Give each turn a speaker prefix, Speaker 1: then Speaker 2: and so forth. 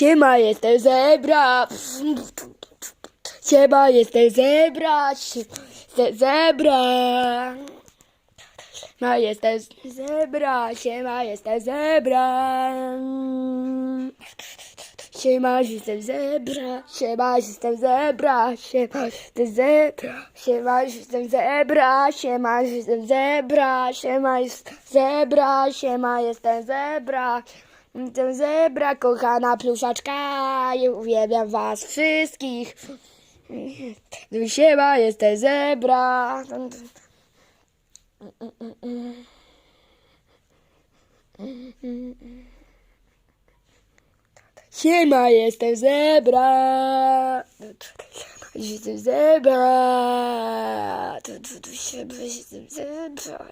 Speaker 1: Siema, jestem zebra. Siema, jestem zebra. Ze- Zebra. No, jestem zebra. Siema, jestem zebra. Siema, jestem zebra. Siema, jestem zebra. Siema, jestem zebra. Siema, jestem zebra. Siema, jestem zebra. Siema, jestem zebra. Siema, jestem zebra. Jestem zebra, kochana pluszaczka. I uwielbiam was wszystkich. Siema, jestem zebra. Siema, jestem zebra. Jestem zebra. Jestem zebra.